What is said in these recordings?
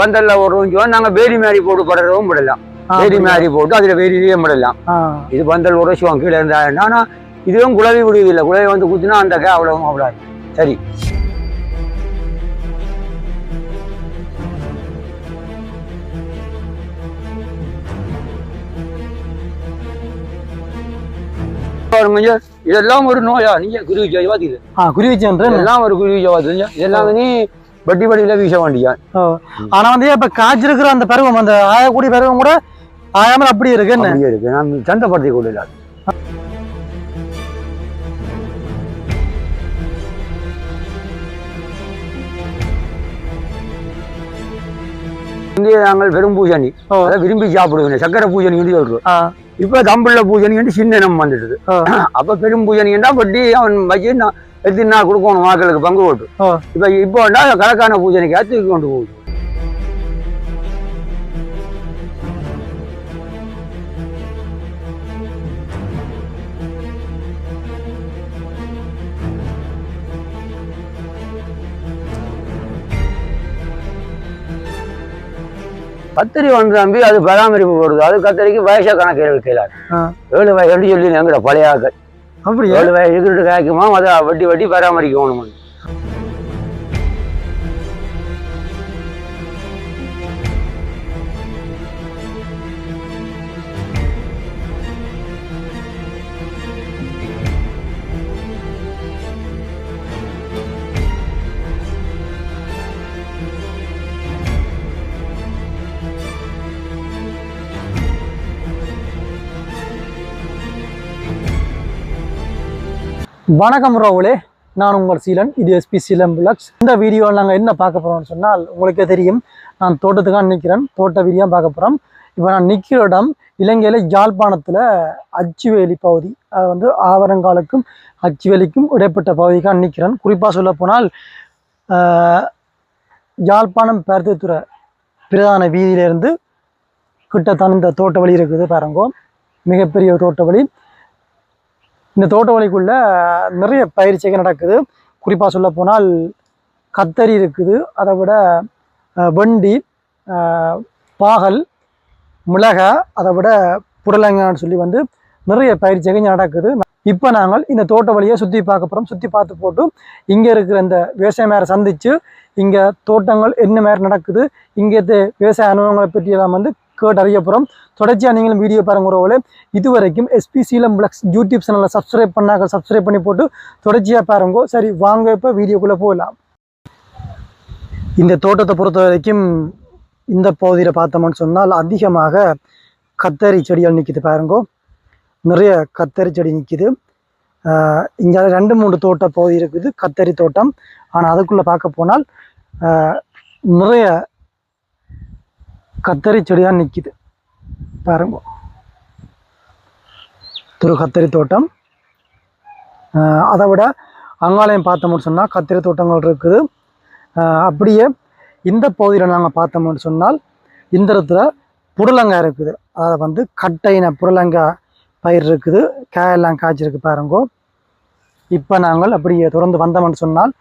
பந்தல்ல ஒரு நாங்க வேலி மாதிரி போட்டு படுறதும் விடலாம். வேலி மாதிரி போட்டு அதுல வேலியிலேயே விடலாம். இது பந்தல் உரைச்சுவோம் கீழே இருந்தா ஆனா இதுவும் குழவி விடுவது இல்லை குழவி வந்து குத்தினா அந்த கே அவ்வளவும் அவ்வளவு சரி. இதெல்லாம் ஒரு நோயா? நீங்க குருவி குருவிச்சன்ற இதெல்லாம் ஒரு குருவி ஜெயவாதி இதெல்லாம் நீ வட்டி வட்டியில வீச வேண்டியா? ஆனா வந்து இப்ப காய்ச்சிருக்கிற அந்த பருவம் அந்த ஆயக்கூடிய பருவம் கூட ஆயாமல் அப்படி இருக்கு என்ன? அப்படியே இருக்கு. நான் சந்தைப்படுத்தி கொள்ளல. இங்கே நாங்கள் வெறும் பூஜணி. அதை விரும்பி சாப்பிடுவேன் சக்கரை பூஜணி சொல்றோம். இப்ப தம்புள்ள பூஜணி சின்ன இனம் வந்துடுது. அப்ப பெரும் பூஜணின்னா வட்டி அவன் வச்சு நான் கொடுக்கணும் மக்களுக்கு பங்கு போட்டு? ஓ. இப்ப இப்போ கணக்கான பூஜனைக்கு தூக்கி கொண்டு போகுது. கத்திரி வந்து தம்பி அது பராமரிப்பு போடுது. அது கத்திரிக்கு வயசா கணக்கு வைக்கலாது ஆ. ஏழு வயசு சொல்லி எங்கட பழைய ஆக்கள். அப்படி ஏழு காய்க்குமா அதை வட்டி வட்டி பராமரிக்கணும் வணக்கம் ரோவலே நான் உங்கள் சீலன். இது எஸ்பி சீலன் பிளக்ஸ் இந்த வீடியோவில் நாங்கள் என்ன பார்க்க போகிறோம்னு சொன்னால் உங்களுக்கே தெரியும். நான் தோட்டத்துக்காக நிற்கிறேன் தோட்ட வீடியோ பார்க்க போகிறோம் இப்போ நான் நிற்கிற இடம் இலங்கையில் யாழ்ப்பாணத்தில் அச்சுவேலி பகுதி. அது வந்து ஆவரங்காலுக்கும் அச்சுவேலிக்கும் இடைப்பட்ட பகுதிக்காக நிற்கிறேன் குறிப்பாக சொல்ல போனால் யாழ்ப்பாணம் பருத்தித்துறை பிரதான வீதியிலேருந்து கிட்டத்தான் இந்த தோட்ட வழி இருக்குது பாருங்கோ. மிகப்பெரிய தோட்ட வழி இந்த தோட்டவழிக்குள்ள நிறைய பயிற்சிகள் நடக்குது. குறிப்பாக சொல்ல போனால் கத்தரி இருக்குது. அதை விட வண்டி பாகல் மிளகா அதை விட புடலங்கான்னு சொல்லி வந்து நிறைய பயிற்சிகள் நடக்குது. இப்போ நாங்கள் இந்த தோட்ட வழியை சுற்றி பார்க்க போகிறோம் சுற்றி பார்த்து போட்டு இங்கே இருக்கிற இந்த விவசாய மேரை சந்தித்து இங்கே தோட்டங்கள் என்ன மாதிரி நடக்குது இங்கே விவசாய அனுபவங்களை பற்றியெல்லாம் வந்து கேட்டு அறிய போகிறோம் தொடர்ச்சியாக நீங்களும் வீடியோ பாருங்க உறவுகளே. இதுவரைக்கும் எஸ்பிசிலம் பிளக்ஸ் யூடியூப் சேனலில் சப்ஸ்கிரைப் பண்ணாங்க சப்ஸ்கிரைப் பண்ணி போட்டு தொடர்ச்சியாக பாருங்கோ. சரி வாங்க இப்போ வீடியோக்குள்ளே போகலாம். இந்த தோட்டத்தை பொறுத்த வரைக்கும் இந்த பகுதியில் பார்த்தோம்னு சொன்னால் அதிகமாக கத்தரி செடிகள் நிற்கிது பாருங்கோ. நிறைய கத்தரி செடி நிற்கிது இங்கே ரெண்டு மூணு தோட்ட பகுதி இருக்குது கத்தரி தோட்டம். ஆனால் அதுக்குள்ளே பார்க்க போனால் நிறைய கத்தரி செடியாக நிற்கிது பாருங்க. திரு கத்தரி தோட்டம். அதை விட அங்காலயம் பார்த்தோம்னு சொன்னால் கத்திரி தோட்டங்கள் இருக்குது. அப்படியே இந்த பகுதியில் நாங்கள் பார்த்தோம்னு சொன்னால் இந்த இடத்துல புடலங்காய் இருக்குது. அதை வந்து கட்டையின புடலங்காய் பயிர் இருக்குது. காயெல்லாம் காய்ச்சிருக்கு பாருங்கோ. இப்போ நாங்கள் அப்படியே தொடர்ந்து வந்தோம்னு சொன்னால்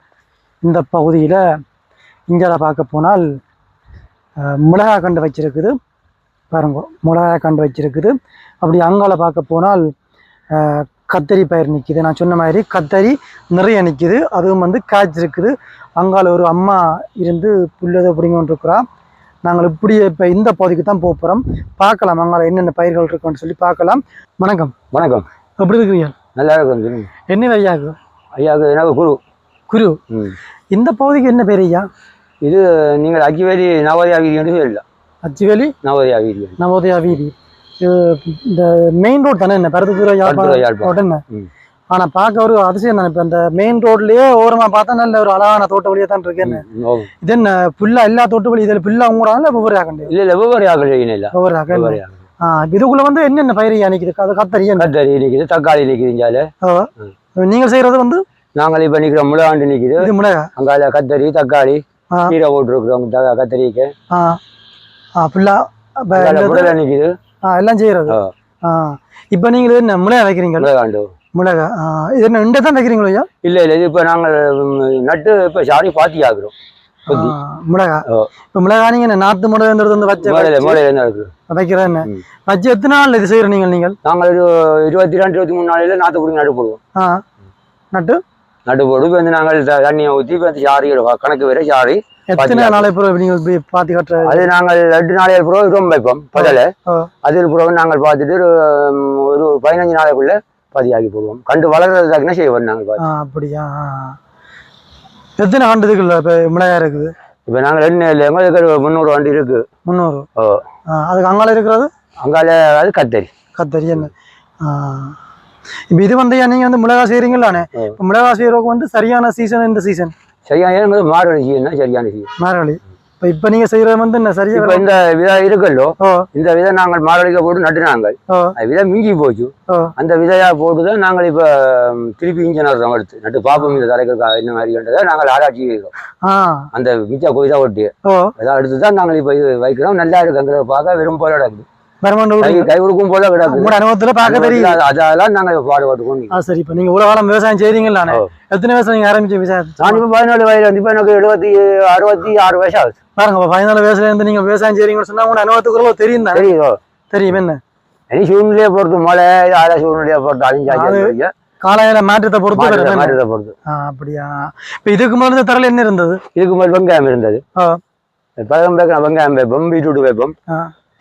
இந்த பகுதியில் இங்கே பார்க்க போனால் மிளகாய் கண்டு வச்சிருக்குது. பாருங்க மிளகாய் கண்டு வச்சிருக்குது. அப்படி அங்கால பார்க்க போனால் கத்தரி பயிர் நிற்கிது நான் சொன்ன மாதிரி கத்தரி நிறைய நிற்கிது அதுவும் வந்து காய்ச்சிருக்குது அங்கால ஒரு அம்மா இருந்து புல்லதை பிடிங்கொண்டு இருக்கிறா நாங்கள் இப்படி இப்போ இந்த பகுதிக்கு தான் போக போகிறோம் பார்க்கலாம் அங்கால என்னென்ன பயிர்கள் இருக்குன்னு சொல்லி பார்க்கலாம். வணக்கம். வணக்கம். எப்படி இருக்கிறீங்க நல்லா இருக்கும். என்ன ஐயாக்கு ஐயாவுக்கு எனக்கு குரு. குரு. இந்த பகுதிக்கு என்ன பேர் ஐயா? இது நீங்கள் அக்கிவேலி நவோதயா வீதி என்று சொல்லலாம் அச்சுவேலி நவோதயா வீதி நவோதயா வீதி இது இந்த மெயின் ரோடு தானே என்ன யாழ்ப்பாணம். ரோடு என்ன ம். ஆனா பார்க்க ஒரு அதிசயம் தானே இப்ப இந்த மெயின் ரோட்லயே ஓரமா பார்த்தா நல்ல ஒரு அழகான தோட்ட வழியா தான் இருக்கு என்ன ம், ஓ. இது என்ன புல்லா எல்லா தோட்ட வழி இதுல புல்லா உங்களா இல்ல ஒவ்வொரு ஆகண்டு இல்ல இல்ல ஆக்கள் செய்யணும் இல்ல ஒவ்வொரு ஆகண்டு. ஆ இதுக்குள்ள வந்து என்னென்ன பயிர் நிக்குது அது கத்தரி கத்தரி நிக்குது தக்காளி நிக்குது இங்கால நீங்க செய்யறது வந்து நாங்கள் இப்ப நிக்கிற முளையாண்டு நிக்குது இது மிளகா அங்கால கத்தரி தக்காளி. கீரை போட்டுருக்குறோம் கத்தரிக்கு நிக்குது. ஆ, எல்லாம் செய்யறது. இப்ப நீங்க இது என்ன மிளகா வைக்கிறீங்க? முளையாண்டு மிளகா இது என்ன இந்த தான் வைக்கிறீங்களோ ஐயா? இல்ல இல்ல இது இப்ப நாங்கள் நட்டு இப்ப சாணி பாத்தி ஆகுறோம் மிளகா. இப்ப மிளகா நீங்க என்ன நாத்து மிளகான்றது வந்து வச்ச மூலையில என்ன. வச்சு எத்தனை நாள் இது செய்யற நீங்கள்? நீங்கள் நாங்கள் ஒரு இருபத்தி ரெண்டு இருபத்தி மூணு நாளையில நாற்று பிடிங்கி நட்டு போடுவோம். நட்டு? இப்போ வந்து நாங்கள் தண்ணியை ஊற்றி வந்து சாரி. கணக்கு வரை சாரி எத்தனை? நாளை பிறகு பாத்தி கட்டுற அது நாங்கள் ரெண்டு நாளைக்கு பிறகு ரொம்ப வைப்போம் பதலை. அதில் பிறகு நாங்கள் பார்த்துட்டு ஒரு பதினஞ்சு நாளைக்குள்ள பதியாக்கி போடுவோம். கண்டு வளர்றதுக்குன்னு செய்வோம் நாங்கள் அப்படியா. எத்தனை ஆண்டுதுக்குள்ள இப்போ மிளகா இருக்குது? இப்போ நாங்கள் ரெண்டு எங்களுக்கு முந்நூறு வண்டி இருக்கு. முந்நூறு? ஓ அதுக்கு அங்கால இருக்கிறது? அங்கால அது கத்தரி. கத்தரி என்ன? இப்போ இது வந்து நீங்கள் வந்து மிளகா செய்கிறீங்களானே. இப்போ மிளகா செய்கிறவங்க வந்து சரியான சீசன் இந்த சீசன் சரியான மாறுபடி செய்யணும் சரியான செய்யும் மாரவழி இப்போ இப்போ நீங்கள் செய்கிறது வந்து என்ன சரியா இப்போ இந்த விதை இருக்கல்லோ இந்த விதை நாங்கள் மாரடிக்க போட்டு நட்டுனாங்க. விதை மிஞ்சி போச்சு. அந்த விதையா போட்டு தான் நாங்கள் இப்போ திருப்பி இஞ்சி நடுறோம் எடுத்து. நட்டு பார்ப்போம் இந்த தரைக்கு என்ன மாதிரின்றதை நாங்கள் ஆராய்ச்சி செய்கிறோம் அந்த மிச்ச கொய்தா ஒட்டி. அதான் எடுத்து தான் நாங்கள் இப்போ இது வைக்கிறோம். நல்லா இருக்குங்கிறத பார்க்க வெறும் போல கிடக்குது பெருமாண்டு கை கை கொடுக்கும் போல கிடக்குது உங்களோட அனுபவத்தில் பார்க்க தெரியும் அது- அதெல்லாம் நாங்கள் பாடுபட்டு கொண்டு ஆ சரி. இப்போ நீங்கள் இவ்வளோ காலம் விவசாயம் செய்கிறீங்களானே ஓ. எத்தனை வயசுல நீங்கள் ஆரம்பிச்ச விவசாயம் நான் இப்போ பதினாலு வயது வந்து இப்போ எனக்கு எழுபத்தி அறுபத்தி ஆறு வயசு ஆகுது. பாருங்க பதினாலு வயசுல இருந்து நீங்கள் விவசாயம் செய்கிறீங்கன்னு சொன்னா உங்களோட அனுபவத்துக்குள்ள தெரியும் தானே? தெரியுதோ? தெரியும். என்ன? இனி சூழ்நிலையை பொறுத்து மழை ஆற சூழ்நிலையை பொறுத்து அழிஞ்சாச்சு காலையில மாற்றத்தை பொறுத்து? மாற்றத்தை பொறுத்து. அப்படியா? இப்போ இதுக்கு இந்த தரல என்ன இருந்தது? இதுக்கு மேல் வெங்காயம் இருந்தது. பழம் வெங்காயம் வைப்போம் பீட்ரூட் வைப்போம்.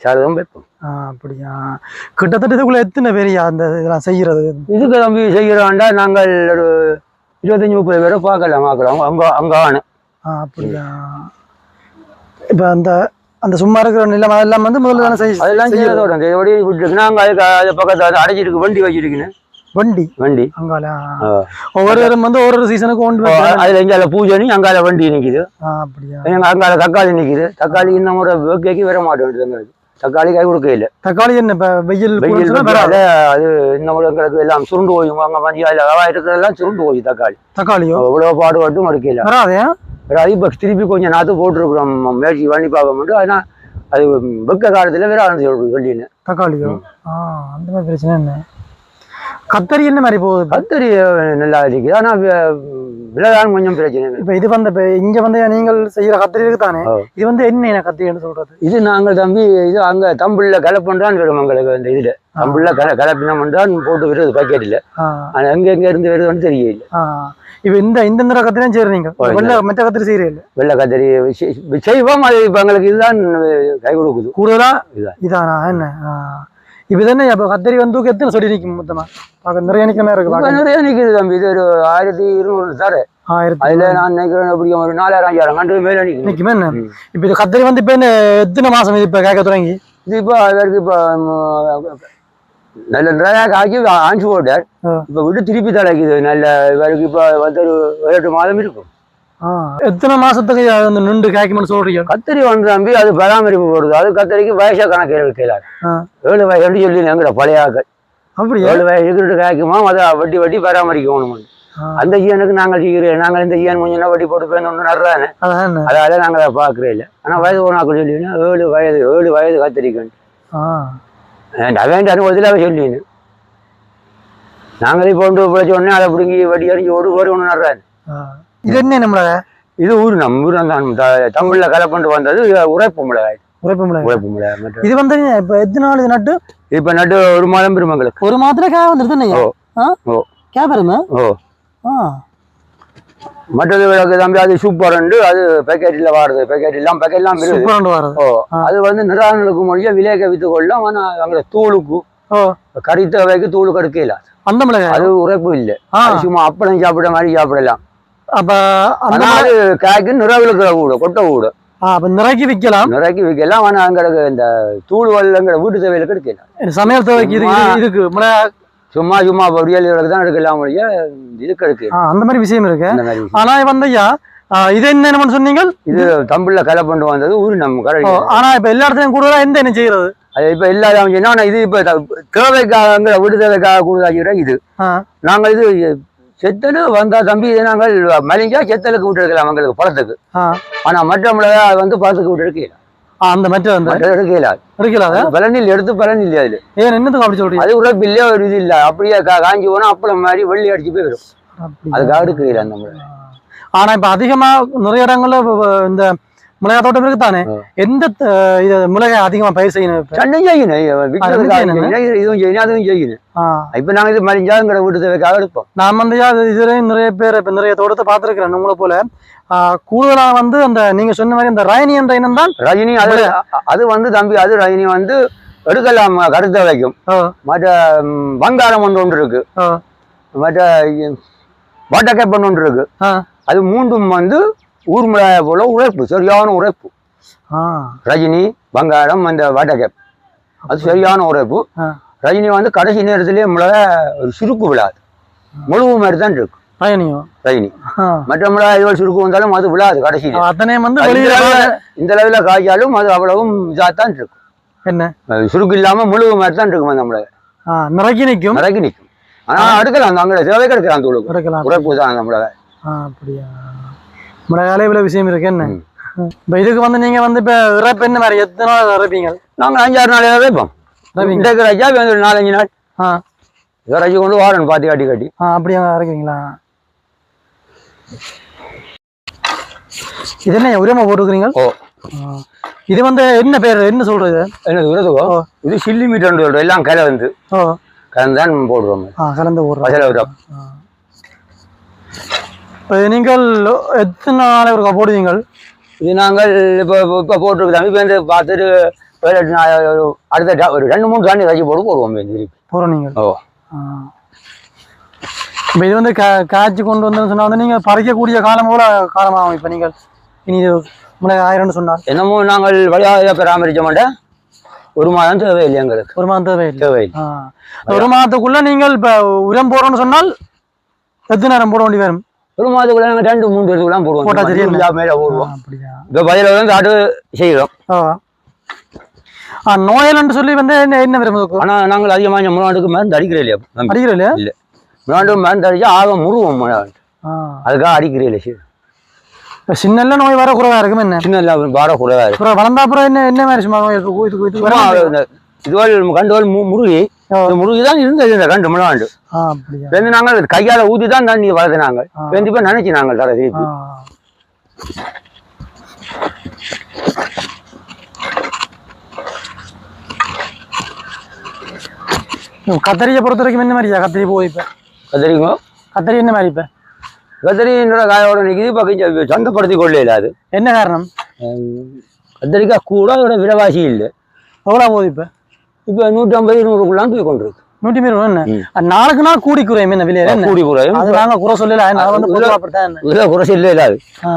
சாதகம் வைப்போம். அப்படியா? கிட்டத்தட்ட இதுக்குள்ள எத்தனை பேரியா அந்த இதெல்லாம் செய்யறது இதுக்கு தம்பி செய்கிறோம்டா நாங்கள் ஒரு இருபத்தஞ்சி முப்பது பேரை பார்க்கலாம் பார்க்கலாம். அங்கே அங்கே ஆனு ஆ அப்படியா? இப்போ அந்த அந்த சும்மா இருக்கிற நிலம் அதெல்லாம் வந்து முதல்ல தானே அதெல்லாம் செய்யறது. செய்யறதோட எப்படி விட்டுருக்கு நாங்கள் அதுக்கு அது பக்கத்தில் அடைச்சிருக்கு வண்டி வச்சிருக்குன்னு. வண்டி? வண்டி. அங்கால ஆ. ஒவ்வொருவரும் வந்து ஒரு ஒரு சீசனுக்கு வந்து அதில் எங்கால பூஜனி அங்கால வண்டி நிற்கிது ஆ அப்படியா? அங்கால தக்காளி நிற்கிது தக்காளி இந்த முறை வேக்கைக்கு வர மாட்டேங்குது எங்களுக்கு தக்காளி கை கொடுக்க இல்லை தக்காளி என்ன இப்போ வெயில் வராது. அது இந்த முறை எங்களுக்கு எல்லாம் சுருண்டு போய் அங்கே பஞ்சாயத்தில் இருக்கிறதெல்லாம் சுருண்டு போய் தக்காளி. தக்காளியோ? எவ்வளோ பாடுபட்டும் மறுக்கல வராதே? அது இப்போ திருப்பி கொஞ்சம் நாற்று போட்டுருக்குறோம் முயற்சி பண்ணி பார்க்க முடியும் ஆனால் அது வெக்க காலத்தில் வேற ஆனது சொல்லின்னு. தக்காளியோ? ஆ அந்த மாதிரி பிரச்சனை என்ன? கத்தரி என்ன மாதிரி போகுது? கத்தரி நல்லா இருக்குது. ஆனால் விலைதான் கொஞ்சம் பிரச்சனை. இப்ப இது வந்து இங்க வந்து நீங்கள் செய்யற கத்திரி இருக்கு தானே. இது வந்து என்ன கத்திரின்னு சொல்றது? இது நாங்கள் தம்பி இது அங்கே தம்பிளில் கலப்புன்றான் வரும் எங்களுக்கு இந்த இதில். தம்பிளில் கல கலப்பினம் தான் போட்டு வருது பாக்கெட்டில். ஆ, ஆனால் எங்கே எங்கே இருந்து வருதுன்னு தெரியல. இப்ப இந்த இந்த நிற கத்திரியும் செய்யறீங்க ஓ, வெள்ள மெத்த கத்திரி செய்யறீங்க வெள்ளை கத்தரி செய்- செய்வோம் அது இப்போ எங்களுக்கு இதுதான் கை கொடுக்குது. கூடுதலா இதுதான். இதானா என்ன? ஆ. இப்ப இது என்ன இப்ப கத்திரி வந்து எத்தனை சொல்லி நிக்கும் மொத்தமா பார்க்க நிறைய நிக்கமே இருக்கு நிறைய நிற்குது தம்பி இது ஒரு ஆயிரத்தி இருநூறு தர ஆயிரத்தி அதில் நான் நினைக்கிறேன் எப்படியும் ஒரு நாலாயிரம் அஞ்சாயிரம் கண்டு மேலே நிற்குது நிக்குமே என்ன ம். இப்ப இது கத்திரி வந்து இப்ப எத்தனை மாசம் இது இப்ப கேட்க தொடங்கி இது இப்போ அவருக்கு இப்போ நல்ல நிறையா காய்ச்சி போட்டார். இப்போ விட்டு திருப்பி தலைக்குது நல்ல இவருக்கு இப்போ வந்து ஒரு எட்டு மாதம் இருக்கும். எத்தனை மாசத்துக்கு அந்த நின்று காய்க்கும்னு சொல்றீங்க? கத்திரி வந்து தம்பி அது பராமரிப்பு போடுது. அது கத்திரிக்கு வயசா கணக்கு ஆ. ஏழு வயசு எப்படி சொல்லி எங்கிற பழைய ஆக்கள் அப்படியா? ஏழு வயசு இருக்கிறது காய்க்குமா அதை வட்டி வட்டி பராமரிக்கணும். அந்த ஈயனுக்கு நாங்கள் செய்கிறோம். நாங்கள் இந்த ஈயன் கொஞ்சம் வட்டி போட்டு போய் ஒன்று நடுறானே அதால நாங்கள் அதை பார்க்கறே இல்லை. ஆனால் வயது போனாக்கள் சொல்லினா ஏழு வயது ஏழு வயது கத்திரிக்கணும் அவன் அனுபவத்தில் அவன் சொல்லினு. நாங்களே போண்டு பிழைச்ச உடனே அதை பிடுங்கி வட்டி அறிஞ்சு ஓடு ஒரு ஒன்று நடுறாரு. இது என்ன நம்மள இது ஊர் நம்ம ஊர் தான். தமிழ்ல கலப்பண்டு வந்தது உரைப்பு மிளகாய். உரைப்பு மிளகாய். உரைப்பு மிளகாய் இது வந்து இப்ப எத்தனை நாள் இது நட்டு? இப்போ நட்டு ஒரு மாதம் பெருமங்களுக்கு. ஒரு மாதத்துல காய் வந்துருது ஓ. கே பெருமை? ஓ. ஆ. மற்றது விளக்கு தம்பி அது சூப்பர்ண்டு அது பேக்கெட்டில் வாடுது பேக்கெட் எல்லாம் பேக்கெட் எல்லாம் சூப்பர் வரது. ஓ. அது வந்து நிறானுக்கு மொழியா விலையை வித்து கொள்ளும். ஆனால் அங்கே தூளுக்கு ஓ. கறித்த வைக்கு தூள் கடுக்கையில் அந்த மிளகாய்? அது உரைப்பு இல்லை. சும்மா அப்பளம் சாப்பிட மாதிரி சாப்பிடலாம். அப்ப ஆனா அது காய்க்கு நிறவிலுக்கிற கூட கொட்டை அப்ப நிறைக்கு விக்கலாம் நிறைக்கி வைக்கலாம் ஆனால் அங்கே இந்த தூள் வல்லங்கிற வீட்டு தேவையில கிடைக்கல சமையல் தேவைக்கு சும்மா சும்மா பொரியலுக்கு தான் எடுக்கலாம் இதுக்கு ஆ, அந்த மாதிரி விஷயம் இருக்கு. ஆனா வந்து ஐயா இது என்ன சொன்னீங்க இது தமிழ்ல கலை வந்தது ஊர் நம்ம கடை ஆனா இப்ப எல்லா இடத்துலயும் கூடுதலா எந்த என்ன செய்யறது? அது இப்ப ஆனா இது இப்ப தேவைக்காக வீடு தேவைக்காக கூடுதலாகிற இது. ஆ, நாங்கள் இது செத்தலு வந்தா தம்பி நாங்கள் மலிஞ்சா செத்தலுக்கு விட்டு எடுக்கலாம் அவங்களுக்கு பழத்துக்கு. ஆனா மற்ற மிளகாய் வந்து பழத்துக்கு விட்டு எடுக்கல அந்த மற்ற வந்து? எடுக்கல இருக்கலாத பலனில் எடுத்து பலனில் அது. ஏன் என்னத்துக்கு அப்படி சொல்றீங்க? அது உழைப்பு இல்லையா ஒரு இது இல்ல. அப்படியே காஞ்சி போனா அப்பளம் மாதிரி வெள்ளி அடிச்சு போயிடும்? அதுக்காக எடுக்கிறீங்க அந்த ஆனா இப்ப அதிகமா நிறைய இடங்கள்ல இந்த மிளகாய் தோட்டம் இருக்குதானே? ஆ. எந்த இது மிளகாய் அதிகமா பயிர் செய்யணும் செய்யணும். இதுவும் அதுவும் செய்யணும். இப்ப நாங்க இது மறிஞ்சாங்கிற வீட்டு தேவைக்காக எடுப்போம். நான் வந்து இதுலயும் நிறைய பேர் இப்ப நிறைய தோட்டத்தை பார்த்திருக்கிறேன் உங்களை போல. கூடுதலா வந்து அந்த நீங்க சொன்ன மாதிரி அந்த ரயனி என்ற இனம் தான் ரஜினி அது அது வந்து தம்பி அது ரஜினி வந்து எடுக்கலாம் கருத்த வைக்கும் மற்ற வங்காரம் ஒன்று ஒன்று இருக்கு. மற்ற வாட்டக்கேப்பன் ஒன்று இருக்கு. அது மூன்றும் வந்து ஊர் மிளகாய் போல உழைப்பு சரியான உழைப்பு. ரஜினி வங்காரம் அந்த வாட்டக்கேப் அது சரியான உழைப்பு. ரஜினி வந்து கடைசி நேரத்திலேயே மிளகாய் ஒரு சுருக்கு விழாது. முழுவு மாதிரி தான் இருக்கு ரயனியோ ரஜினி. மற்ற மிளகாய்கள் சுருக்கு வந்தாலும் அது விழாது கடைசியில். அத்தனை வந்து இந்த அளவுல- காய்ச்சாலும் அது அவ்வளவும் இதாக தான் இருக்கும். என்ன? சுருக்கு இல்லாம முழுவு மாதிரி தான் இருக்கும் அந்த ஆ, நிறைக்கி நிற்கும். மடக்கி நிற்கும். ஆனா அடுக்கலாம் அந்த அங்கே தேவை கிடைக்கலாம் அந்த கிடைக்கலாம் உழைப்பு தான் அந்த மிளகாய் ஆ, அப்படியா? மிளகாயில இவ்வளவு விஷயம் இருக்கு என்ன. இப்ப இதுக்கு வந்து நீங்க வந்து இப்ப இறப்பு என்ன மாதிரி? எத்தனை நாள் இறப்பீங்க? நாங்கள் அஞ்சாறு நாள். இன்றைக்கு ரஜா வந்து நாலஞ்சு நாள். ஆ. ரஜி கொண்டு வாரன் பாத்தி காட்டி காட்டி. ஆ அப்படியா இறக்குவீங்களா? இது என்ன உரிமை போட்டுக்கிறீங்க ஓ. இது வந்து என்ன பேர்? என்ன சொல்றது? என்ன ஓ. இது சில்லி மீட்டர் சொல்றோம். எல்லாம் கலை வந்து ஓ. கலந்தான் போடுறோம். கலந்து போடுறோம். நீங்கள் எத்தனை நாள் ஒருக்கா போடுவீங்க இது நாங்கள் இப்போ இப்போ போட்டிருக்கோம் இப்போ வந்து பார்த்துட்டு அடுத்த ஒரு ரெண்டு மூணு தாண்டி ரஜி போட்டு போடுவோம் போகிறோம் நீங்கள். ஓ. இப்போ இது வந்து கா காய்ச்சி கொண்டு வந்து சொன்னால் வந்து நீங்கள் பறிக்கக்கூடிய காலம் போல காலமாகும் இப்போ நீங்கள். இனி மிளகாய் ஆயிரம்னு சொன்னால். என்னமோ நாங்கள் வழியாக பராமரிக்க மாட்டேன். ஒரு மாதம் தேவையில்லை எங்களுக்கு. ஒரு மாதம் தேவையில்லை. தேவையில்லை. ஒரு மாதத்துக்குள்ள நீங்கள் இப்போ உரம் போடுறோம்னு சொன்னால் எத்தனை நேரம் போட வேண்டி வரும்? ஒரு மாதத்துக்குள்ள நாங்கள் ரெண்டு மூணு பேருக்குலாம் போடுவோம். போட்டா யூரியா மேலே போடுவோம். இப்போ பதில வந்து ஆட்டு செய்கிறோம். நோயல்னு சொல்லி வந்து என்ன என்ன வரும் இதுக்கு ஆனால் நாங்கள் அதிகமாக முன்னாண்டுக்கு மருந்து அடிக்கிறே இல்லையா? தம்பி அடிக்கிற இல்லையா? இல்லை. முன்னாண்டு மருந்து அடிச்சா ஆக முருவோம் அதுக்காக அடிக்கிறே இல்லை சரி சின்னல்ல நோய் வர குறைவா இருக்கும் என்ன? சின்ன பார கூடவா இருக்கு அப்புறம் வளர்ந்தா அப்புறம் என்ன என்ன மாதிரி சும்மா வர இந்த இதுவள் கண்டுவல் மு- முருகி முருகி தான் இருந்தது இந்த கண்டு முன்னாண்டு ஆ அப்படியா? வந்து நாங்கள் கையால ஊதி தான் தண்ணி வளர்த்தினாங்க. வந்து இப்போ நினைச்சு நாங்கள் தர திருப்பி கத்தரியை பொறுத்த வரைக்கும் என்ன மாதிரியா? கத்திரி போய் இப்போ. கத்திரிக்கோ கத்தரி என்ன மாதிரி இப்போ? கத்திரின்ற காயோட நிற்கிது கொஞ்சம் சொந்தப்படுத்தி கொள்ள அது. என்ன காரணம்? கத்திரிக்காய் கூட விலைவாசி இல்லை. எவ்வளோ போகுது இப்போ? இப்போ நூற்றம்பது நூறுக்குள்ளாம் போய் கொண்டிருக்கு நூற்றி மீறு என்ன? ம். அது நாளுக்கு நாள் கூடி குறையும் என்ன விலையில என்ன? கூடி குறையும். அது நாங்க குறை சொல்லல. நான் வந்து அது பொதுவா அப்படித்தான் என்ன? விலை குறைச்சி இல்லை இல்லாது ஆ.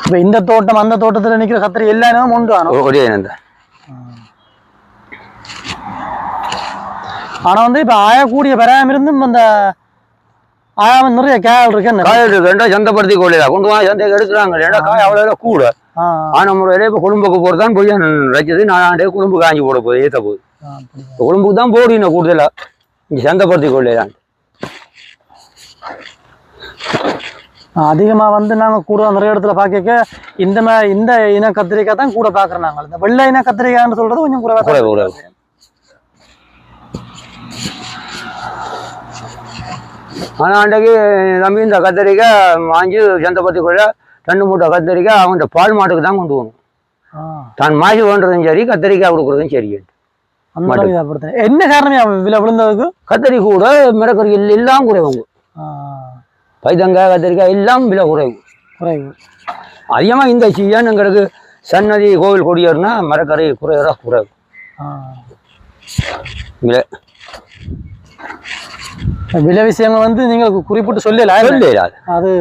இப்ப இந்த தோட்டம் அந்த தோட்டத்துல நிக்கிற கத்திரி எல்லா உண்டு ஆனா ஒரே இனம் தான் ஆனா வந்து இப்ப ஆயக்கூடிய பெறாம இருந்தும் அந்த ஆயாம நிறைய கேள் இருக்கு என்ன? காய் ரெண்டா சந்தைப்படுத்தி கொள்ளல கொண்டு வா சந்தைக்கு எடுக்கிறாங்க ரெண்டா காய் அவ்வளோ கூட. ஆனா முறையிலே இப்போ கொழும்புக்கு போகிறதான் போய் வச்சது நாலாண்டே கொழும்பு காஞ்சி போட போகுது ஏற்ற போகுது. கொழும்புக்கு தான் போடணும் கூடுதலா. இங்கே சந்தைப்படுத்தி கொள்ளலாம் ஆ, அதிகமா வந்து நாங்க கூட நிறைய இடத்துல பாக்க இந்த மா- இந்த இன கத்திரிக்காய் தான் கூட பாக்குறோம் நாங்க இந்த வெள்ளை இன கத்திரிக்காய்னு சொல்றது கொஞ்சம் குறைவா தான் குறைவு குறைவு ஆனா அன்றைக்கு தம்பி இந்த கத்தரிக்காய் வாங்கி சந்தைப்படுத்தி கொள்ள ரெண்டு மூட்டை கத்தரிக்காய் அவங்க பால் மாட்டுக்கு தான் கொண்டு போகணும். தான் மாசி வேண்டுறதும் சரி கத்தரிக்காய் கொடுக்குறதும் சரி என்ன காரணம் விலை விழுந்ததுக்கு? கத்தரி கூட மிளகறி எல்லாம் குறைவுங்க. பைத்தங்காய் கத்திரிக்காய் எல்லாம் விலை குறைவு. குறைவு. அதிகமாக இந்த சீசனுங்கிறது சன்னதி கோவில் கொடியேறுனா மரக்கறி குறையிறா குறைவு. விலை. விலை விஷயங்கள் வந்து நீங்க கு- குறிப்பிட்டு சொல்லல சொல்லு அது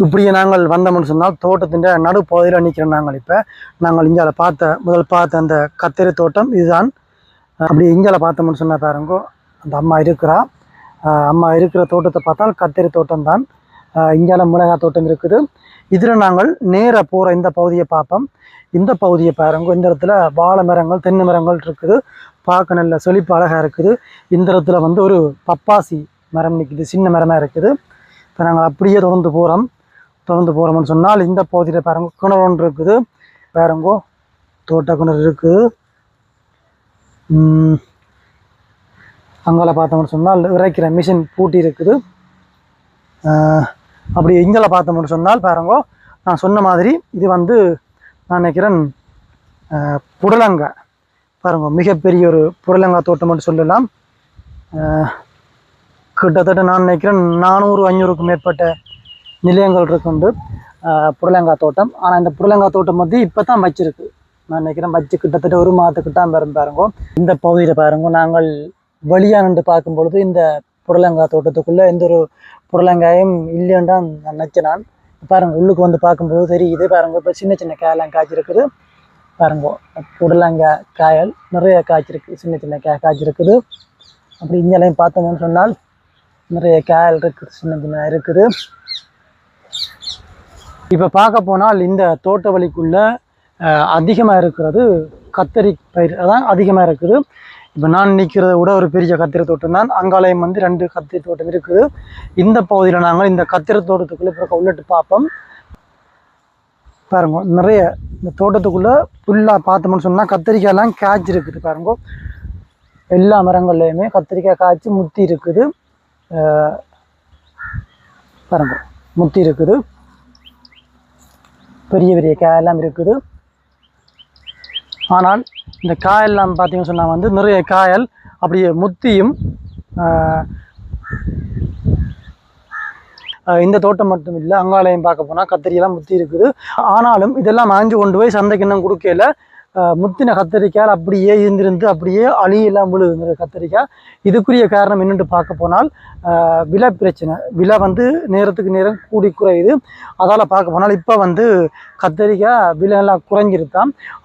இப்படியே நாங்கள் வந்தோம்னு சொன்னால் தோட்டத்தின் நடுப்பகுதியில் நிற்கிறோம் நாங்கள் இப்போ நாங்கள் இங்கால பார்த்த முதல் பார்த்த அந்த கத்திரி தோட்டம் இதுதான். அப்படி இங்கால பார்த்தோம்னு சொன்ன பாருங்கோ அந்த அம்மா இருக்கிறா. அம்மா இருக்கிற தோட்டத்தை பார்த்தால் கத்திரி தோட்டம் தான் இங்கால மிளகாய் தோட்டம் இருக்குது. இதில் நாங்கள் நேராக போகிற இந்த பகுதியை பார்ப்போம் இந்த பகுதியை பாருங்க இந்த இடத்துல வாழை மரங்கள் தென்னை மரங்கள் இருக்குது. பார்க்க நல்ல செழிப்பு அழகாக இருக்குது. இந்த இடத்துல வந்து ஒரு பப்பாசி மரம் நிற்குது சின்ன மரமாக இருக்குது. இப்போ நாங்கள் அப்படியே தொடர்ந்து போகிறோம் தொடர்ந்து போகிறோம்னு சொன்னால் இந்த பகுதியில் பாருங்க கிணறு ஒன்று இருக்குது. பாருங்கோ தோட்ட கிணறு இருக்குது. அங்கெல்லாம் பார்த்தோம்னு சொன்னால் இறைக்கிற மிஷின் பூட்டி இருக்குது. அப்படி எங்களை பார்த்தோம்னு சொன்னால் பாருங்க நான் சொன்ன மாதிரி இது வந்து நான் நினைக்கிறேன் ஆஹ், புடலங்காய் பாருங்க மிகப்பெரிய ஒரு புடலங்காய் தோட்டம்னு சொல்லலாம். கிட்டத்தட்ட நான் நினைக்கிறேன் நானூறு ஐநூறுக்கும் மேற்பட்ட நிலையங்கள் இருக்குண்டு புடலங்காய் தோட்டம். ஆனால் இந்த புடலங்காய் தோட்டம் வந்து இப்போ தான் வச்சிருக்கு. நான் நினைக்கிறேன் வச்சு கிட்டத்தட்ட ஒரு மாதத்துக்கு தான் பாருங்க பாருங்க. இந்த பகுதியில் பாருங்க நாங்கள் வழியாக நின்று பார்க்கும் பொழுது இந்த புடலங்காய் தோட்டத்துக்குள்ளே எந்த ஒரு புடலங்காயும் இல்லைன்னு தான் நான் நினச்சேன் பாருங்க உள்ளுக்கு வந்து பார்க்கும்போது தெரியுது. பாருங்க இப்போ சின்ன சின்ன காயெல்லாம் காய்ச்சிருக்குது. பாருங்க புடலங்காய் காயல் நிறைய காய்ச்சிருக்கு. சின்ன சின்ன காய் காய்ச்சிருக்குது. அப்படி இங்கெல்லாம் பார்த்தோம்னு சொன்னால் நிறைய காயல் இருக்குது சின்ன சின்ன இருக்குது. இப்போ பார்க்க போனால் இந்த தோட்ட வழிக்குள்ளே அதிகமாக இருக்கிறது கத்தரி பயிர் அதான் அதிகமாக இருக்குது. இப்போ நான் நிற்கிறத விட ஒரு பெரிய கத்திரி தோட்டம் தான். அங்காலயம் வந்து ரெண்டு கத்திரி தோட்டம் இருக்குது. இந்த பகுதியில் நாங்கள் இந்த கத்திரி தோட்டத்துக்குள்ளே இப்போ உள்ளிட்டு பார்ப்போம். பாருங்க நிறைய இந்த தோட்டத்துக்குள்ளே ஃபுல்லாக பார்த்தோம்னு சொன்னால் கத்திரிக்காயெல்லாம் காய்ச்சி இருக்குது பாருங்க. எல்லா மரங்கள்லையுமே கத்திரிக்காய் காய்ச்சி முத்தி இருக்குது. பாருங்க முத்தி இருக்குது. பெரிய பெரிய காயெல்லாம் இருக்குது. ஆனால் இந்த காயெல்லாம் பார்த்தீங்கன்னு சொன்னால் வந்து நிறைய காயல் அப்படியே முத்தியும் ஆஹ், இந்த தோட்டம் மட்டும் இல்லை அங்காலயம் பார்க்க போனால் கத்திரியெல்லாம் முத்தி இருக்குது. ஆனாலும் இதெல்லாம் ஆஞ்சு கொண்டு போய் சந்தைக்கு இன்னும் கொடுக்கல. முத்தின கத்தரிக்காய் அப்படியே இருந்திருந்து அப்படியே அழியெல்லாம் விழுது கத்தரிக்காய். கத்திரிக்காய் இதுக்குரிய காரணம் என்னென்று பார்க்க போனால் விலை பிரச்சனை. விலை வந்து நேரத்துக்கு நேரம் கூடி குறையுது. அதால் பார்க்க போனால் இப்போ வந்து கத்திரிக்காய் விலை எல்லாம்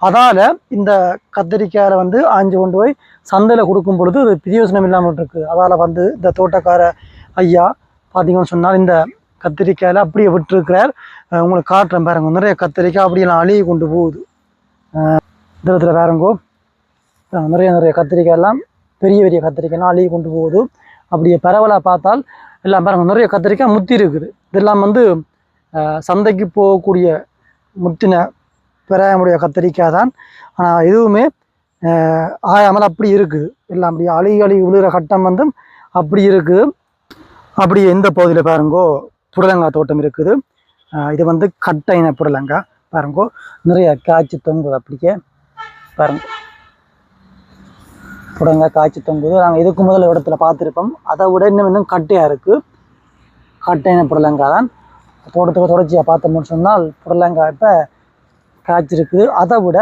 அதால் இந்த கத்திரிக்காயில் வந்து ஆஞ்சு கொண்டு போய் சந்தையில் கொடுக்கும் பொழுது அது பிரயோசனம் இல்லாமல் இருக்குது அதால் வந்து இந்த தோட்டக்கார ஐயா பார்த்தீங்கன்னு சொன்னால் இந்த கத்திரிக்காயில் அப்படியே விட்டுருக்கிறார். உங்களுக்கு காட்டுறேன் பாருங்க. நிறைய கத்திரிக்காய் அப்படியெல்லாம் அழுகி கொண்டு போகுது. அஹ் இந்த பாருங்கோ நிறைய நிறைய கத்திரிக்காய் எல்லாம் பெரிய பெரிய கத்திரிக்காய்லாம் அழுகி கொண்டு போகுது. அப்படியே பரவலாக பார்த்தால் எல்லாம் பாருங்க நிறைய கத்திரிக்காய் முத்தி இருக்குது. இதெல்லாம் வந்து சந்தைக்கு போகக்கூடிய முத்தின பெறாயமுடைய கத்திரிக்காய் தான். ஆனால் எதுவுமே ஆயாமல் அப்படி இருக்குது. எல்லாம் அப்படி அழுகி அழுகி விழுகிற கட்டம் வந்து அப்படி இருக்குது. அப்படியே எந்த பகுதியில் பாருங்கோ புடலங்காய் தோட்டம் இருக்குது. இது வந்து கட்டையின புடலங்காய் பாருங்கோ. நிறைய காய்ச்சி தொங்குது அப்படியே. பாருங்க. புடங்க காய்ச்சி தொங்குது. நாங்கள் இதுக்கு முதல் இடத்துல பார்த்துருப்போம். அதை விட இன்னும் இன்னும் கட்டையாக இருக்குது கட்டையான புடலங்காய் தான். தோட்டத்துக்கு தொடர்ச்சியாக பார்த்தோம்னு சொன்னால் புடலங்காய் இப்போ காய்ச்சிருக்குது. அதை விட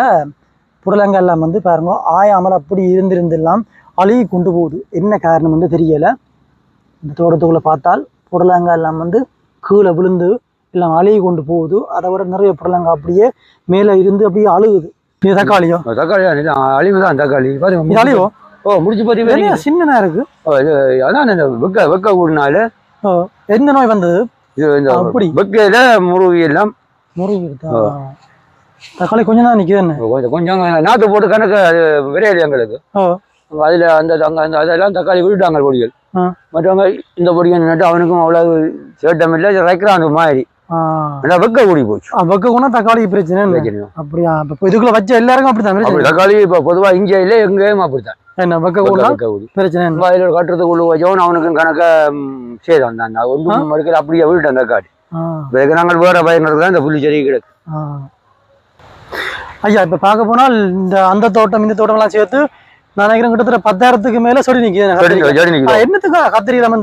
புடலங்காய் எல்லாம் வந்து பாருங்க ஆயாமல் அப்படி இருந்திருந்தெல்லாம் அழுகி கொண்டு போகுது. என்ன காரணம் வந்து தெரியலை. இந்த தோட்டத்துக்குள்ளே பார்த்தால் புடலங்காய் எல்லாம் வந்து கீழே விழுந்து எல்லாம் அழுகி கொண்டு போகுது. அதை விட நிறைய புடலங்காய் அப்படியே மேலே இருந்து அப்படியே அழுகுது. இது தக்காளியோ? தக்காளி அழிவு தான் தக்காளி. பாருங்க அழிவோ? ஓ முடிச்சு பாத்தி வெளியே சின்னனா இருக்கு? அதான் இந்த வெக்க வெக்க கூடினால எந்த நோய் வந்தது? இது இந்த அப்படி. வெக்கையில முருகி எல்லாம். முருகி இருக்குதா? தக்காளி கொஞ்சம் தான் நிக்குது என்ன? கொஞ்சம் கொஞ்சம் நாற்று போட்டு கணக்கு அது விரையாது எங்களுக்கு. அதுல அந்த அந்த அதெல்லாம் தக்காளி விட்டுட்டாங்க பொடிகள். மற்றவங்க இந்த பொடிகள் நட்டு அவனுக்கும் அவ்வளவு சேட்டம் இல்லை ரைக்கிறான் மாதிரி. நல்லா வெக்க கூடி போச்சு. வெக்க தக்காளி பிரச்சனை. அப்படியா? இதுக்குள்ள வச்ச எல்லாருக்கும் அப்படித்தான் தக்காளி இப்ப பொதுவா இங்கே இல்லை எங்கேயும் அப்படித்தான். என்ன வெக்க வெக்க குணம் வெக்க கூடி பிரச்சனை இல்லை வயலோட கட்டுறதுக்குள்ள வச்சவன் அவனுக்கும் கணக்க சேதம் தான் நான் ஒன்றும் மறுக்கல அப்படியே விட்டுட்டேன் தக்காளி இதுக்கு நாங்கள் வேற தான் இந்த புள்ளி செடி கிடக்கு. ஐயா இப்ப பார்க்க போனால் இந்த அந்த தோட்டம் இந்த தோட்டம் எல்லாம் சேர்த்து நான் நினைக்கிறேன் கிட்டத்தட்ட பத்தாயிரத்துக்கு மேல செடி நிக்குது. என்னத்துக்கு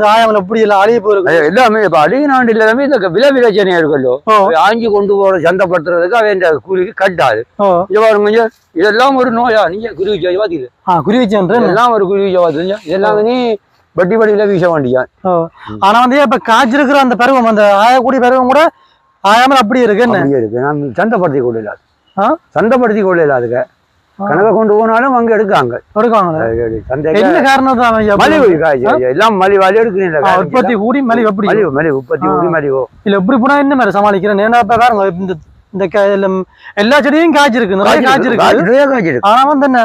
ஆயாமல் எப்படி எல்லாம் அழிய போயிருக்கு எல்லாமே இப்ப அடிய நாண்டு எல்லாமே இந்த விலை விளைச்சனையா ஆஞ்சி கொண்டு போற சந்தைப்படுத்துறதுக்கு அவன் இந்த கூலிக்கு கட்டாது. பாருங்க இதெல்லாம் ஒரு நோயா? நீங்க குருவி ஆ குறிவச்சேன்ற இதெல்லாம் ஒரு குருவி இதெல்லாம் நீ வட்டி வட்டியில வீச ஆனா வந்து இப்ப காய்ச்சிருக்கிற அந்த பருவம் அந்த ஆயக்கூடிய பருவம் கூட ஆயாமல் அப்படி இருக்கு என்ன? அப்படியே இருக்கு. நான் சந்தைப்படுத்தி கொள்ளல? சந்தைப்படுத்தி கொள்ளல அதுக்கு. கணக்க கொண்டு போனாலும் அங்க எடுக்காங்க. என்ன அப்படி? மலிவு எல்லாம் மலிவாளி ஆ, எடுக்கிறீங்க உற்பத்தி கூடி மலிவு எப்படி? மலிவு மலிவு உற்பத்தி ஆ. கூடி மலிவு. இல்ல எப்படி போனா என்ன மாதிரி சமாளிக்கிறேன்? ஏன்னா பாருங்க இந்த எல்லா செடியும் காய்ச்சிருக்கு நிறைய காய்ச்சிருக்கு நிறைய காய்ச்சி இருக்கு ஆனா வந்து என்ன?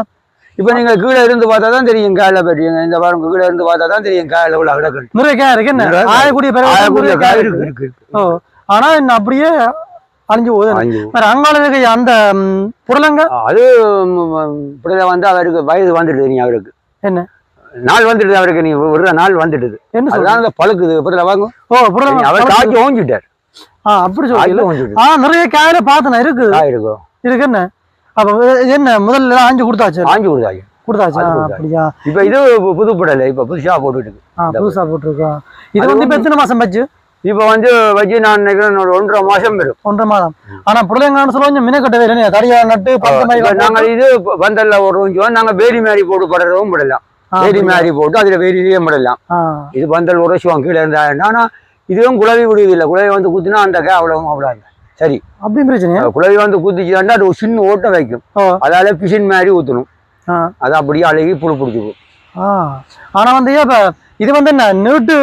இப்ப நீங்க கீழே இருந்து பார்த்தா தான் தெரியும் காயில பற்றிங்க இந்த பாருங்க கீழே இருந்து பார்த்தா தான் தெரியும் காயில உள்ள கிடக்கு நிறைய காய் இருக்கு என்ன. ஆயக்கூடிய ஆயக்கூடிய காய் ஆனா இன்னும் அப்படியே அழிஞ்சு போகுது. வேற இருக்க அந்த புடலங்க அது இப்படில வந்து அவருக்கு வயது வந்துடுது நீ அவருக்கு. என்ன? நாள் வந்துடுது அவருக்கு நீ விடுற நாள் வந்துடுது. என்ன சொல்ற அதுதான் அந்த பழுக்குது இப்படில வாங்க ஓ புடலங்க அவர் காய்ச்சி ஓஞ்சிட்டார். ஆ அப்படி ஓஞ்சிட்டு ஆ நிறைய காயில பார்த்தேன் இருக்குது காய் இருக்கும் இருக்கு என்ன? அப்ப என்ன முதல்ல ஆஞ்சு கொடுத்தாச்சு? ஆஞ்சி கொடுத்தாச்சு. கொடுத்தாச்சு. அப்படியா? இப்ப இது புது படல இப்ப புதுசா போட்டுட்டு இருக்கு. புதுசா போட்டிருக்கோம் இது அது வந்து இப்ப வந்து- எத்தனை மாசம் பச்சு இப்ப வந்து வச்சு நான் நினைக்கிறேன் ஒரு ஒன்றரை மாசம் வரும். ஒன்றரை மாதம். ஆனா புடலங்கான்னு சொல்ல கொஞ்சம் மினக்கட்டவே இல்லை தடியா நட்டு பத்து இப்ப மணி நாங்க இது பந்தல்ல ஒரு கொஞ்சம் நாங்க வேலி மாரி போட்டு படுறதும் படலாம் வேலி மாரி போட்டு அதுல வேலியிலேயே படலாம் இது பந்தல் உரைச்சுவோம் கீழே இருந்தா ஆனா இதுவும் குழவி விடுவது இல்லை குழவி வந்து குத்தினா அந்த கே அவ்வளவு அவ்வளவு. சரி. அப்படி பிரச்சனையா? குழவி வந்து குத்திச்சுன்னா அது ஒரு சின்ன ஓட்டம் வைக்கும். அதால பிசின் மாதிரி ஊத்தணும். ஆ. அது அப்படியே அழகி புழு பிடிச்சிக்கும். ஆ. ஆனா வந்து இப்ப இது வந்து என்ன நீட்டு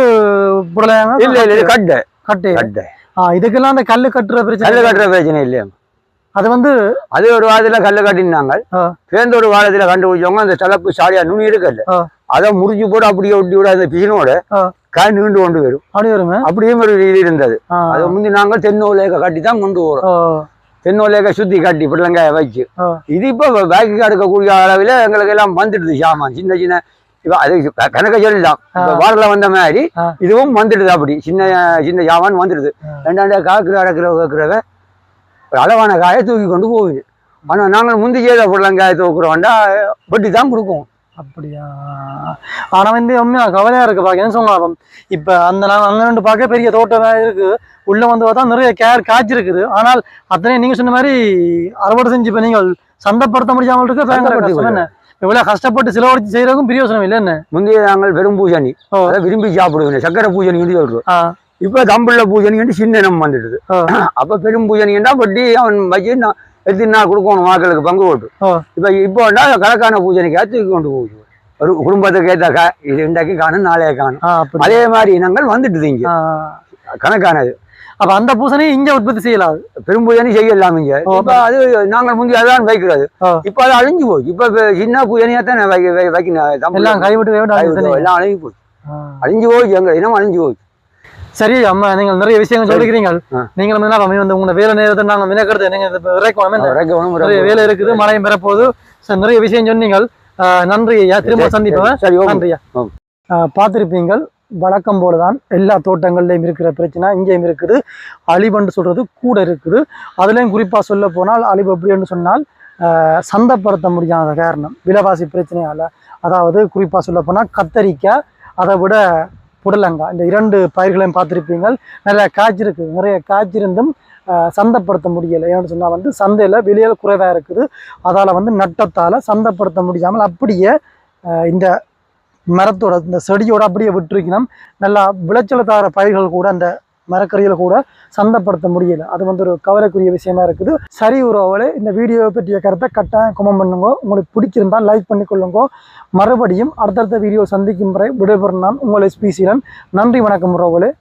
புடலங்க இல்ல இல்ல இது கட்டை. கட்டு. கட்டை. ஆ இதுக்கெல்லாம் அந்த கல்லு கட்டுற கல்லு பிரச்சனை கட்டுற பிரச்சனை இல்லையா? அது வந்து அது ஒரு வாரத்துல கல்லு கட்டினாங்க. சேர்ந்த ஒரு வாரத்துல கண்டுபிடிச்சவங்க அந்த தலைப்பு சாடியா நுனி இருக்குல்ல. அதை முறிச்சு போட்டு அப்படியே ஒட்டி விட அந்த பிசினோட நீண்டு கொண்டு வரும். அப்படி ஒரு இது இருந்தது. அதை முந்தி நாங்கள் தென்னோலேக்க கட்டி தான் கொண்டு வரோம். தென்னோலேக்க சுத்தி கட்டி பிள்ளைங்காய வச்சு. இது இப்போ பேக்கு எடுக்கக்கூடிய அளவில் எங்களுக்கு எல்லாம் வந்துடுது சாமான். சின்ன சின்ன இப்போ அது கணக்க சொல்லலாம் இப்போ வாரில் வந்த மாதிரி. இதுவும் வந்துடுது அப்படி. சின்ன சின்ன சாமான் வந்துடுது. ரெண்டாண்டு காக்கிற அடக்கிற வைக்கிறவ ஒரு அளவான காயை தூக்கி கொண்டு போகுது. ஆனால் நாங்கள் முந்தி செய்த பிள்ளைங்காய தூக்குறோம்டா வட்டி தான் கொடுக்கும். அப்படியா? ஆனா வந்து உண்மையா கவலையா இருக்கு பாக்க என்ன சொல்லலாம் இப்ப அந்த நாங்க அங்க ரெண்டு பார்க்க பெரிய தோட்டம் இருக்கு. உள்ள வந்து பார்த்தா நிறைய கேர் காய்ச்சி இருக்குது. ஆனால் அத்தனை நீங்க சொன்ன மாதிரி அறுவடை செஞ்சு இப்ப நீங்கள் சந்தைப்படுத்த முடியாமல் இருக்க என்ன? இவ்வளவு கஷ்டப்பட்டு செலவழிச்சு செய்யறதுக்கும் பிரயோசனம் இல்லை என்ன? முந்தைய நாங்கள் வெறும். அதை விரும்பி சாப்பிடுவேன். சக்கரை பூசணின்னு சொல்றோம். இப்போ தம்பிள்ள பூசணின்னு சின்ன இனம் வந்துடுது. அப்ப பெரும் பூஜனின்னா வட்டி அவன் வச்சு நான் எத்தனை கொடுக்கணும் மக்களுக்கு பங்கு போட்டு. இப்ப இப்போ கணக்கான பூஜனைக்காக தூக்கி கொண்டு போகுது. ஒரு குடும்பத்துக்கு ஏத்த கா இது இன்றைக்கு காணும் நாளைய காணும். அதே மாதிரி இனங்கள் வந்துட்டுது இங்க. கணக்கானது. அப்ப அந்த பூசணி இங்க உற்பத்தி செய்யலாது பெரும் பூஜனை செய்யலாம் இங்க. இப்ப அது நாங்கள் முந்தி அதான் வைக்கிறது. இப்ப அது அழிஞ்சு போச்சு. இப்ப சின்ன பூஜனையா தான் வைக்கணும். எல்லாம் கைவிட்டு அழிஞ்சு எல்லாம் அழிஞ்சு போச்சு. அழிஞ்சு போச்சு எங்க இனம் அழிஞ்சு போச்சு. சரி அம்மா நீங்கள் நிறைய விஷயங்கள் சொல்லிக்கிறீங்க. நீங்கள் என்ன வந்து உங்க வேலை நேரத்தை நாங்க மினக்கிறது நீங்க இந்த விரைக்கும் இறக்க வேணும், நிறைய வேலை இருக்குது மழையும் பெறப்போகுது. சரி, நிறைய விஷயம் சொன்னீங்க நன்றி ஐயா. திரும்ப சந்திப்பேன் சரி. நன்றி ஐயா. பார்த்திருப்பீங்கள். வழக்கம் போலதான் எல்லா தோட்டங்கள்லையும் இருக்கிற பிரச்சனை இங்கேயும் இருக்குது. அழிவுன்னு சொல்றது கூட இருக்குது. அதுலேயும் குறிப்பாக சொல்ல போனால் அழிவு எப்படின்னு சொன்னால் சந்தப்படுத்த சந்தைப்படுத்த முடியாத காரணம் விலைவாசி பிரச்சனையால். அதாவது குறிப்பாக சொல்ல போனால் கத்தரிக்காய் அதை விட புடலங்காய் இந்த இரண்டு பயிர்களையும் பார்த்திருப்பீங்கள் நிறைய காய்ச்சி இருக்குது. நிறைய காய்ச்சிருந்தும் ஆஹ் சந்தைப்படுத்த முடியலை. ஏன்னு சொன்னால் வந்து சந்தையில் விலையில் குறைவாக இருக்குது. அதால் வந்து நட்டத்தால் சந்தைப்படுத்த முடியாமல் அப்படியே இந்த மரத்தோட இந்த செடியோட அப்படியே விட்டுருக்கணும். நல்லா விளைச்சல் தர பயிர்கள் கூட அந்த மரக்கறியில் கூட சந்தப்படுத்த முடியல. அது வந்து ஒரு கவலைக்குரிய விஷயமா இருக்குது. சரி உறவுகளே இந்த வீடியோவை பற்றிய கருத்தை கட்டாயம் கமெண்ட் பண்ணுங்க. உங்களுக்கு பிடிச்சிருந்தா லைக் பண்ணிக்கொள்ளுங்க மறுபடியும் அடுத்தடுத்த வீடியோ சந்திக்கும் வரை விடைபெறும் நான் உங்களை எஸ்பிசிலன் நன்றி வணக்கம் உறவுகளே.